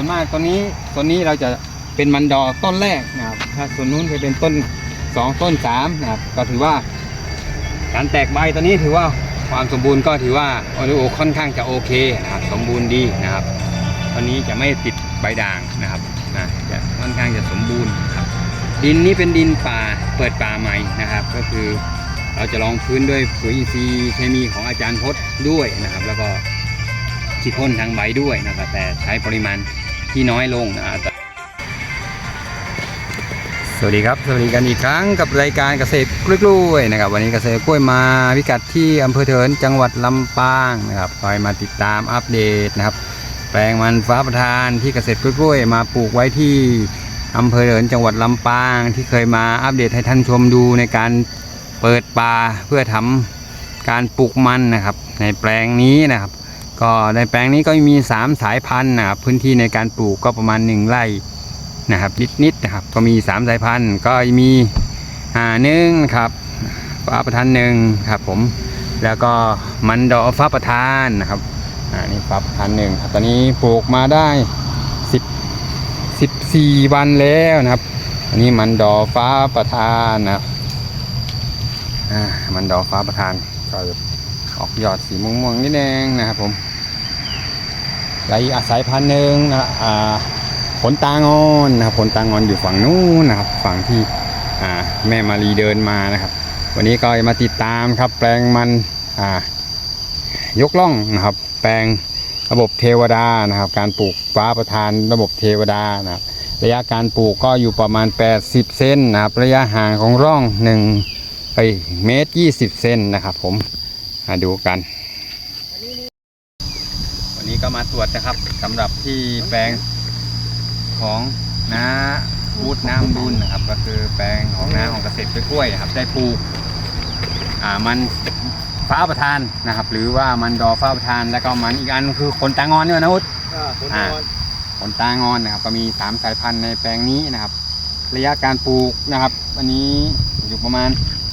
ส่วนมากต้นนี้ต้นนี้เราจะเป็นมันดอต้นแรกนะครับ ถ้าส่วนนู้นจะเป็นต้นสองต้นสามนะครับ ก็ถือว่า การแตกใบตอนนี้ถือว่าความสมบูรณ์ก็ถือว่าโอ้โหค่อนข้างจะโอเคนะครับ สมบูรณ์ดีนะครับ ตอนนี้จะไม่ติดใบด่างนะครับนะจะค่อนข้างจะสมบูรณ์ครับ ดินนี้เป็นดินป่าเปิดป่าใหม่นะครับ ก็คือเราจะลองพื้นด้วยปุ๋ยอินทรีย์เคมีของอาจารย์พจน์ด้วยนะครับ แล้วก็ฉีดพ่นทางใบด้วยนะครับ แต่ใช้ปริมาณ ที่น้อยลงนะสวัสดีครับ สวัสดีกันอีกครั้งกับรายการเกษตรกล้วยๆนะครับวันนี้เกษตรกล้วยมาพิกัดที่อำเภอเถินจังหวัดลำปางนะครับคอยมาติดตามอัปเดตนะครับ แปลงมันฟ้าประทานที่เกษตรกล้วยๆมาปลูกไว้ที่อำเภอเถินจังหวัดลำปางที่เคยมาอัปเดตให้ท่านชมดูในการเปิดป่าเพื่อทำการปลูกมันนะครับ ในแปลงนี้นะครับ ก็ในแปลงนี้ก็มี 3 สายพันธุ์นะครับพื้นที่ในการปลูกก็ประมาณ 1 ไร่นะครับนิดๆนะครับก็มี 3 สายพันธุ์ก็มีอ่าหนึ่งครับฟ้าประทานหนึ่งครับผมแล้วก็มันดอกฟ้าประทานนะครับอ่านี่ฟ้าประทานหนึ่งครับตอนนี้ปลูกมาได้10 14 วันแล้วนะครับอันนี้มันดอกฟ้าประทานนะครับอ่ามันดอกฟ้าประทานก็ออกยอดสีม่วงๆนิดนึงนะครับผม และอีกอาศัยพันธุ์หนึ่งนะอ่าขนตางอนนะครับขนตางอนอยู่ฝั่งนู้นนะครับฝั่งที่อ่าแม่มารีเดินมานะครับ วันนี้ก็มาติดตามครับแปลงมันอ่ายกล่องนะครับ แปลงระบบเทวดานะครับ การปลูกฟ้าประทานระบบเทวดานะครับ ระยะการปลูกก็อยู่ประมาณ 80 เซนนะครับ ระยะห่างของร่อง1ไปเมตร 20 เซนนะครับ ผมมาดูกัน นนี้ก็มาตรวจนะครับสำหรับที่แปลงของน้าพูดน้ำบุญนะครับ ก็คือแปลงของน้าของเกษตรกล้วยๆนะครับ ได้ปลูกอ่ามันฟ้าประทานนะครับ หรือว่ามันดอฟ้าประทานแล้วก็มันอีกอันคือคนตางอนเนี่ยนะอุดอ่าผลอ่านอนขนตางอนนะครับ ก็มี3สายพันธุ์ในแปลงนี้นะครับ ระยะการปลูกนะครับ วันนี้อยู่ประมาณ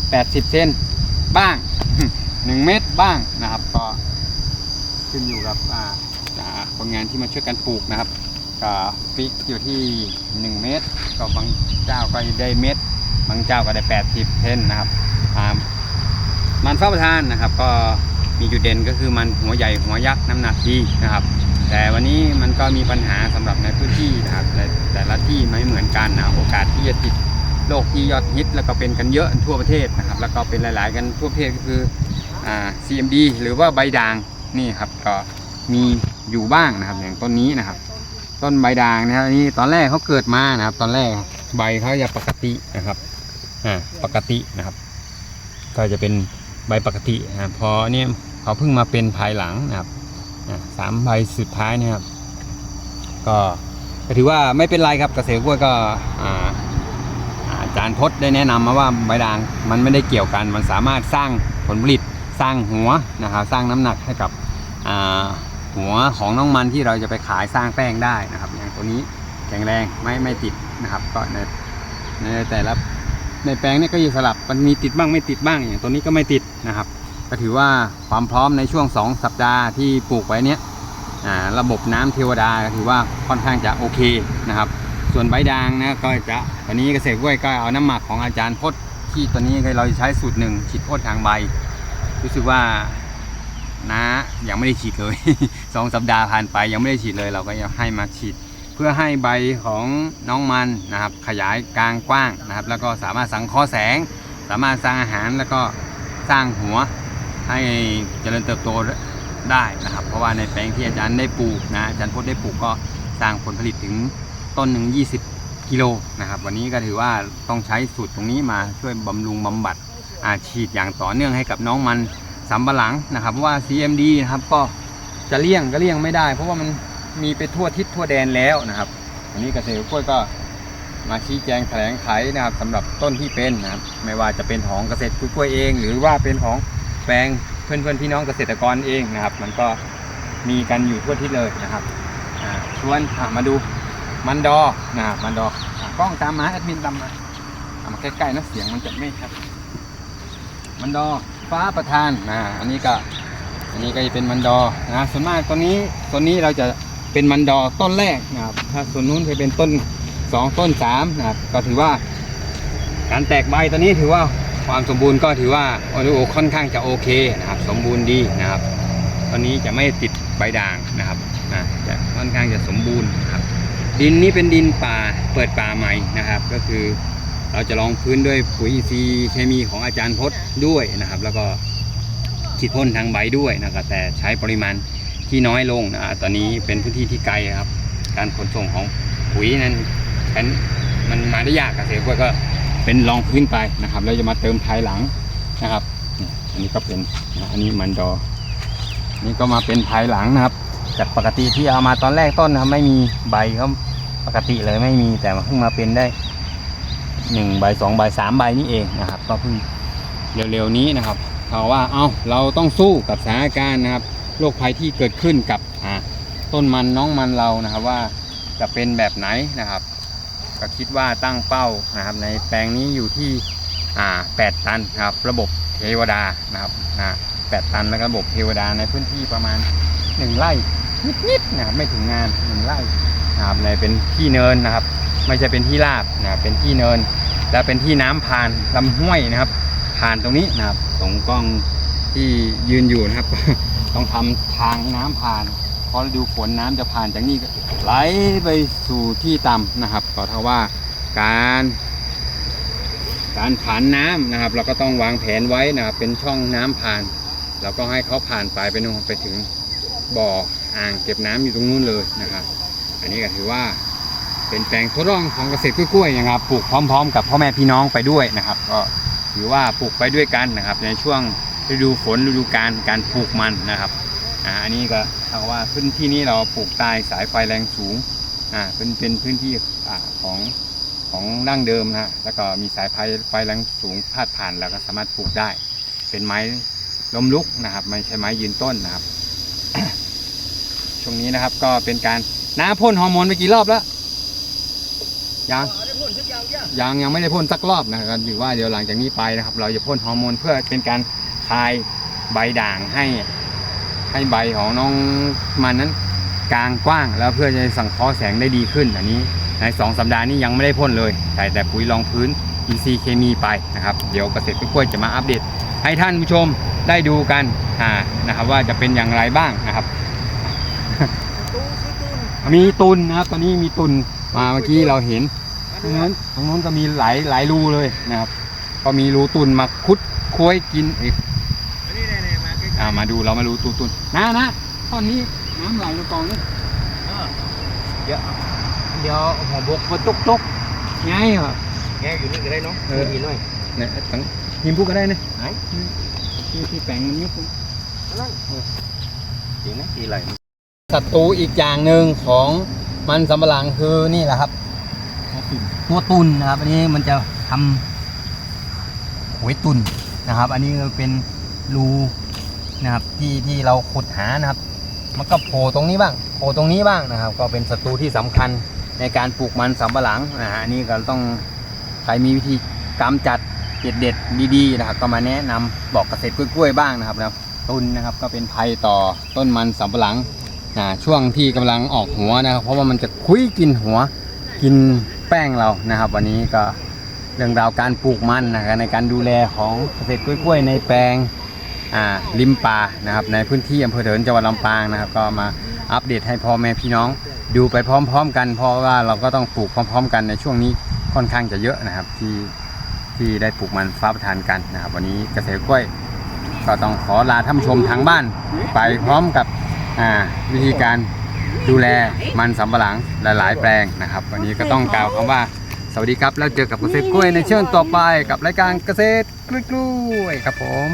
80 เซนบ้าง 1 เมตรบ้างนะครับ ก็ ขึ้นอยู่กับอ่าอ่าคนงานที่มาช่วยกันปลูกนะครับก็ฟิกอยู่ที่ 1 เมตร ก็บางเจ้าก็ได้เมตร บางเจ้าก็ได้ 80เซนนะครับามันฟ้าประทานนะครับ ก็มีจุดเด่นก็คือมันหัวใหญ่หัวยักษ์น้ำหนักดีนะครับ แต่วันนี้มันก็มีปัญหาสำหรับในพื้นที่นะครับแต่แต่ละที่ไม่เหมือนกันนะโอกาสที่จะติดโรคที่ยอดฮิตแล้วก็เป็นกันเยอะทั่วประเทศนะครับ แล้วก็เป็นหลาย ๆ กันทั่วประเทศก็คืออ่า CMD หรือว่าใบด่าง นี่ครับก็มีอยู่บ้างนะครับ อย่างต้นนี้นะครับ ต้นใบด่างนะครับนี่ตอนแรกเขาเกิดมานะครับ ตอนแรกใบเขาจะปกตินะครับอ่าปกตินะครับ ก็จะเป็นใบปกตินะพอเนี่ยเขาเพิ่งมาเป็นภายหลังนะครับอะสามใบสุดท้ายเนี่ยครับ ก็ถือว่าไม่เป็นไรครับเกษตรกล้วยก็อ่าอาจารย์พจน์ได้แนะนำมาว่าใบด่างมันไม่ได้เกี่ยวกัน มันสามารถสร้างผลผลิต สร้างหัวนะครับสร้างน้ำหนักให้กับหัวของน้องมันที่เราจะไปขายสร้างแป้งได้นะครับ อย่างตัวนี้แข็งแรงไม่ไม่ติดนะครับ ก็ในในแต่ละในแปลงเนี่ยก็อยู่สลับมันมีติดบ้างไม่ติดบ้างอย่างตัวนี้ก็ไม่ติดนะครับ ก็ถือว่าความพร้อมในช่วง 2 สัปดาห์ที่ปลูกไว้เนี้ยระบบน้ำเทวดาถือว่าค่อนข้างจะโอเคนะครับ ส่วนใบด่างนะก็จะตอนนี้เกษตรกล้วยก็เอาน้ำหมักของอาจารย์พจน์ที่ตอนนี้เราใช้สูตรหนึ่งฉีดพ่นทางใบ รู้สึกว่านะยังไม่ได้ฉีดเลย สองสัปดาห์ผ่านไปยังไม่ได้ฉีดเลย เราก็ยังให้มาฉีด เพื่อให้ใบของน้องมันนะครับ ขยายกลางกว้างนะครับ แล้วก็สามารถสังเคราะห์แสง สามารถสร้างอาหารแล้วก็สร้างหัวให้เจริญเติบโตได้นะครับ เพราะว่าในแปลงที่อาจารย์ได้ปลูกนะอาจารย์พจน์ได้ปลูกก็สร้างผลผลิตถึงต้นหนึ่ง20 กิโลนะครับ วันนี้ก็ถือว่าต้องใช้สูตรตรงนี้มาช่วยบำรุงบำบัด ฉีดอย่างต่อเนื่องให้กับน้องมันสำปะหลังนะครับเพราะว่า CMD นะครับก็จะเลี่ยงก็เลี่ยงไม่ได้ เพราะว่ามันมีไปทั่วทิศทั่วแดนแล้วนะครับวันนี้เกษตรกล้วยก็มาชี้แจงแถลงไขนะครับสำหรับต้นที่เป็นนะครับไม่ว่าจะเป็นของเกษตรกล้วยเอง หรือว่าเป็นของแปลงเพื่อนเพื่อนๆพี่น้องเกษตรกรเองนะครับ มันก็มีกันอยู่ทั่วทิศเลยนะครับชวนมาดูมันดอนะครับมันดอกล้องตามมาแอดมินตามมาเอามาใกล้ๆนะเสียงมันจะไม่ครับ มันดอฟ้าประทานนะอันนี้ก็อันนี้ก็จะเป็นมันดอนะส่วนมากตัวนี้ตัวนี้เราจะเป็นมันดอต้นแรกนะครับ ถ้าส่วนนู้นเคยเป็นต้นสองต้นสามนะครับก็ถือว่า การแตกใบตอนนี้ถือว่าความสมบูรณ์ก็ถือว่าโอริโอค่อนข้างจะโอเคนะครับ สมบูรณ์ดีนะครับตอนนี้จะไม่ติดใบด่างนะครับอ่าจะค่อนข้างจะสมบูรณ์นะครับ ดินนี้เป็นดินป่าเปิดป่าใหม่นะครับ ก็คือ เราจะลองพื้นด้วยปุ๋ยอินทรีย์เคมีของอาจารย์พจน์ด้วยนะครับ แล้วก็ฉีดพ่นทางใบด้วยนะครับ แต่ใช้ปริมาณที่น้อยลงนะตอนนี้เป็นพื้นที่ที่ไกลครับ การขนส่งของปุ๋ยนั้นเป็นมันมาได้ยากเกษตรกรก็เป็นรองพื้นไปนะครับแล้วจะมาเติมภายหลังนะครับ อันนี้ก็เป็นอันนี้มันดอนี่ก็มาเป็นภายหลังนะครับ จากปกติที่เอามาตอนแรกต้นนะครับไม่มีใบเขาปกติเลยไม่มีแต่มาเพิ่งมาเป็นได้ หนึ่งใบสองใบสามใบนี่เองนะครับ ก็เพิ่งเร็วๆนี้นะครับเขาว่าเอ้าเราต้องสู้กับสถานการณ์นะครับโรคภัยที่เกิดขึ้นกับต้นมันน้องมันเรานะครับว่าจะเป็นแบบไหนนะครับ ก็คิดว่าตั้งเป้านะครับ ในแปลงนี้อยู่ที่อ่าแปดตันครับ ระบบเทวดานะครับนะแปดตันแล้วระบบเทวดาในพื้นที่ประมาณหนึ่งไร่นิดๆนะครับไม่ถึงงานหนึ่งไร่นะครับในเป็นที่เนินนะครับ ไม่ใช่เป็นที่ราบนะครับเป็นที่เนิน และเป็นที่น้ำผ่านลำห้วยนะครับ ผ่านตรงนี้นะครับตรงกล้องที่ยืนอยู่นะครับ ต้องทำทางน้ำผ่านเพราะฤดูฝนน้ำจะผ่านจากนี่ก็ไหลไปสู่ที่ต่ำนะครับก็เท่าว่าการการผ่านน้ำนะครับ เราก็ต้องวางแผนไว้นะครับ เป็นช่องน้ำผ่านเราก็ให้เขาผ่านไปไปนู่นไปถึงบ่ออ่างเก็บน้ำอยู่ตรงนู้นเลยนะครับ อันนี้ก็ถือว่า เป็นแปลงทดลองของเกษตรกล้วยๆนะครับปลูกพร้อม ๆ กับพ่อแม่พี่น้องไปด้วยนะครับ ก็ถือว่าปลูกไปด้วยกันนะครับ ในช่วงฤดูฝนฤดูการการปลูกมันนะครับอ่าอันนี้ก็เท่าว่าพื้นที่นี้เราปลูกใต้สายไฟแรงสูงอ่าเป็นเป็นพื้นที่อ่าของของดั้งเดิมนะฮะแล้วก็มีสายไฟไฟแรงสูงพาดผ่านแล้วก็สามารถปลูกได้ เป็นไม้ล้มลุกนะครับ ไม่ใช่ไม้ยืนต้นนะครับ ช่วงนี้นะครับก็เป็นการน้าพ่นฮอร์โมนไปกี่รอบแล้ว ยังยังยังไม่ได้พ่นสักรอบนะครับถือว่าเดี๋ยวหลังจากนี้ไปนะครับ เราจะพ่นฮอร์โมนเพื่อเป็นการคลายใบด่างให้ ให้ใบของน้องมันนั้นกลางกว้าง แล้วเพื่อจะสังเคราะห์แสงได้ดีขึ้นอันนี้ในสองสัปดาห์นี้ยังไม่ได้พ่นเลยใส่แต่ปุ๋ยรองพื้นอินทรีย์เคมีไปนะครับ เดี๋ยวเกษตรกล้วยจะมาอัปเดต ให้ท่านผู้ชมได้ดูกันอ่านะครับ ว่าจะเป็นอย่างไรบ้างนะครับ มีตุนนะครับ ตอนนี้มีตุนมาเมื่อกี้เราเห็น ตรงนั้นตรงนู้นก็มีหลายหลายรูเลยนะครับ ก็มีรูตุนมาคุดคุ้ยกินอีกอ่ามาดูเรามาดูตุนตุนนะนะตอนนี้น้ำไหลลงกองนี่เดี๋ยวเดี๋ยวหัวบกมาตุกตุกไงเหรอแง่อยู่นี่ก็ได้เนาะเออดีหน่อยเนี่ยตั้งยิมพูดก็ได้นะไหนที่ที่แปลงมันยุบนั่นจริงนะดีไหลศัตรูอีกอย่างหนึ่งของมันสำปะหลังคือนี่แหละครับ หัวตุนนะครับ อันนี้มันจะทำหวยตุนนะครับ อันนี้เป็นรูนะครับที่ที่เราขุดหานะครับ มันก็โผล่ตรงนี้บ้างโผล่ตรงนี้บ้างนะครับ ก็เป็นศัตรูที่สำคัญในการปลูกมันสำปะหลังนะฮะอันนี้ก็ต้องใครมีวิธีกำจัดเด็ดเด็ดดีๆนะครับ ก็มาแนะนำบอกเกษตรกล้วยๆบ้างนะครับแล้วตุนนะครับก็เป็นภัยต่อต้นมันสำปะหลังอ่าช่วงที่กำลังออกหัวนะครับ เพราะว่ามันจะคุยกินหัวกิน แป้งเรานะครับ วันนี้ก็เรื่องราวการปลูกมันนะครับในการดูแลของเกษตรกล้วย ๆ ในแปลงอ่าริมป่านะครับ ในพื้นที่อำเภอเถินจังหวัดลำปางนะครับ ก็มาอัปเดตให้พ่อแม่พี่น้องดูไปพร้อม ๆ กัน เพราะว่าเราก็ต้องปลูกพร้อม ๆ กันในช่วงนี้ค่อนข้างจะเยอะนะครับที่ที่ได้ปลูกมันฟ้าประทานกันนะครับ วันนี้เกษตรกล้วยก็ต้องขอลาท่านผู้ชมทางบ้าน ไปพร้อมกับอ่าวิธีการ ดูแลมันสำปะหลังหลาย ๆ แปลงนะครับ วันนี้ก็ต้องกล่าวคำว่า สวัสดีครับ แล้วเจอกับเกษตรกล้วยในช่วงต่อไปกับรายการเกษตรกล้วยๆครับผม